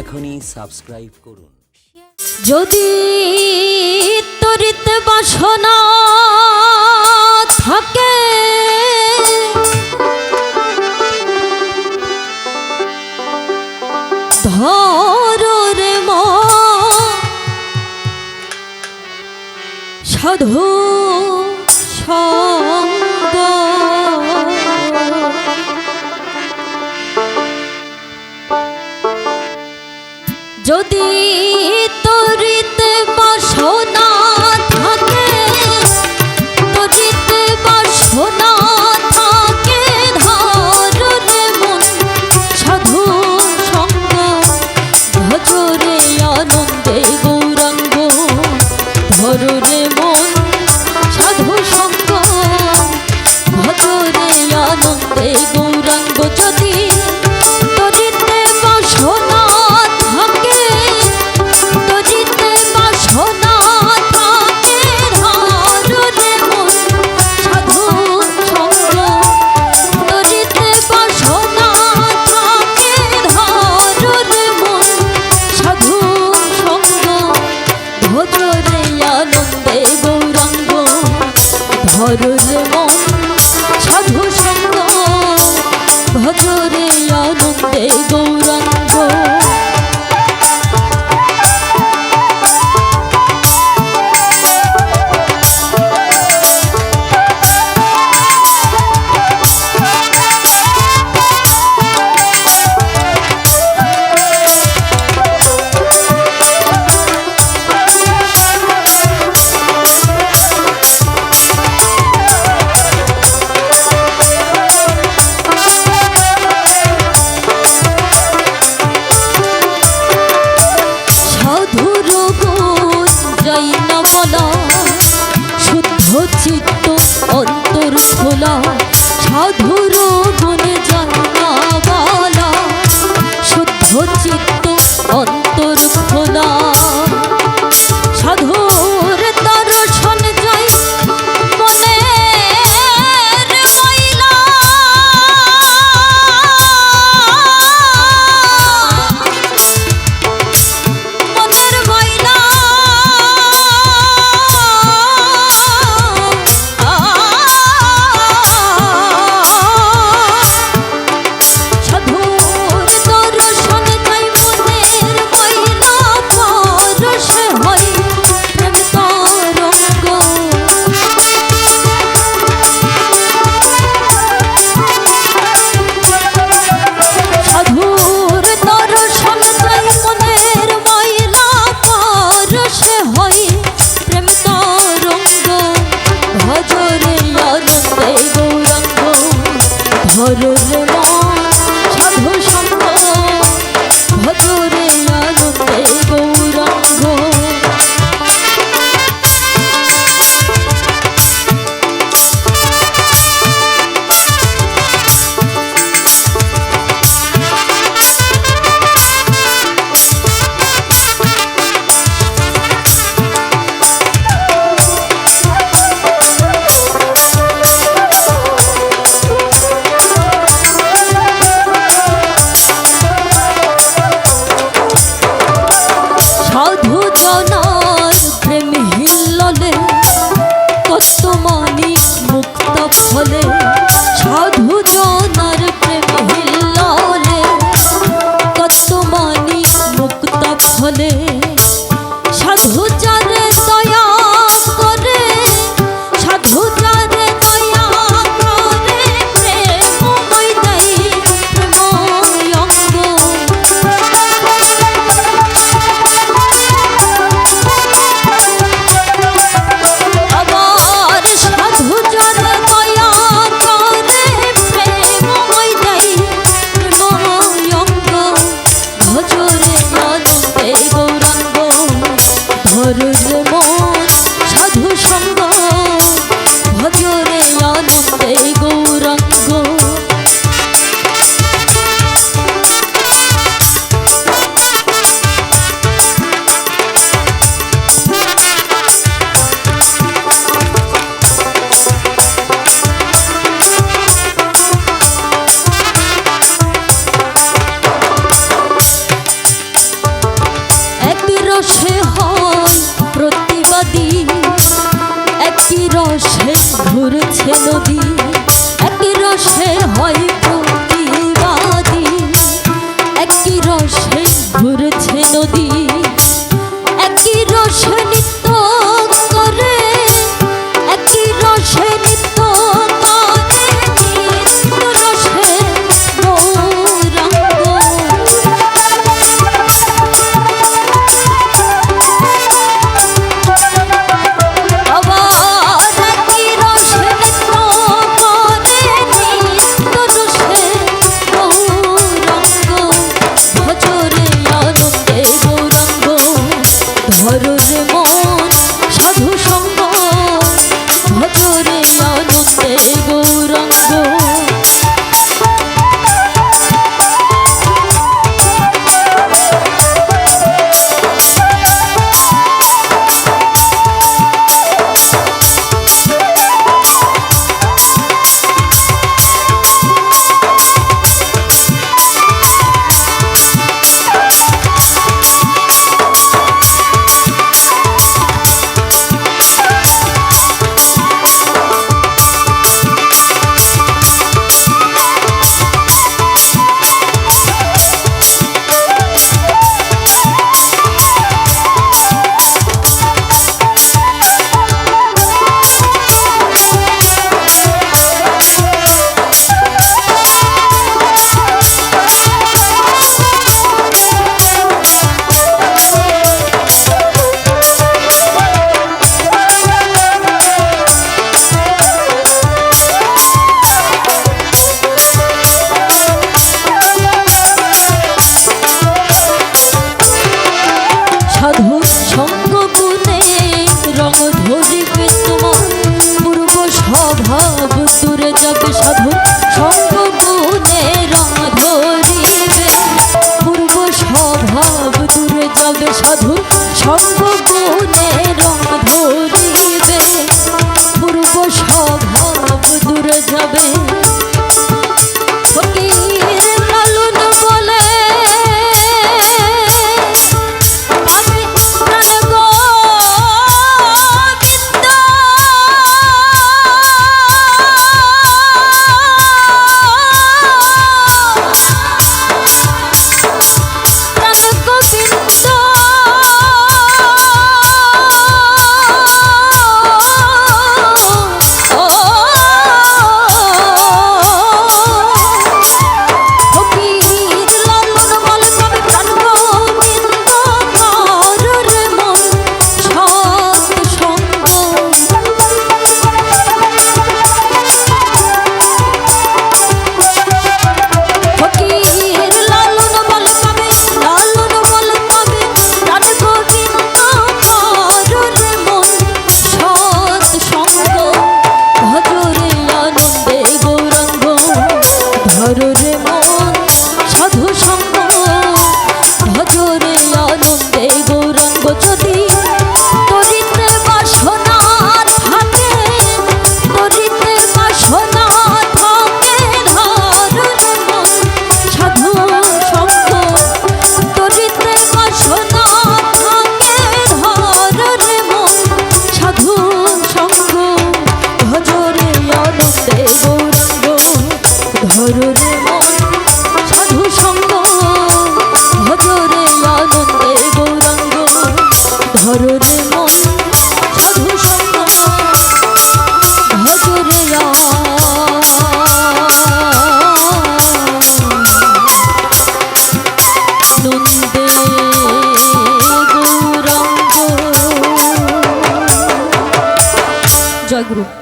এখনই সাবস্ক্রাইব করুন। যদি তরিতে বাসনা থাকে ধর সাধু সা চরণে মন সাধু সঙ্গ খোলা শুদ্ধ চিত্ত অন্তর খোলা সাধু সন্ত ভতুরে নগরে ঝরছে নদী। একই রোশনী হাত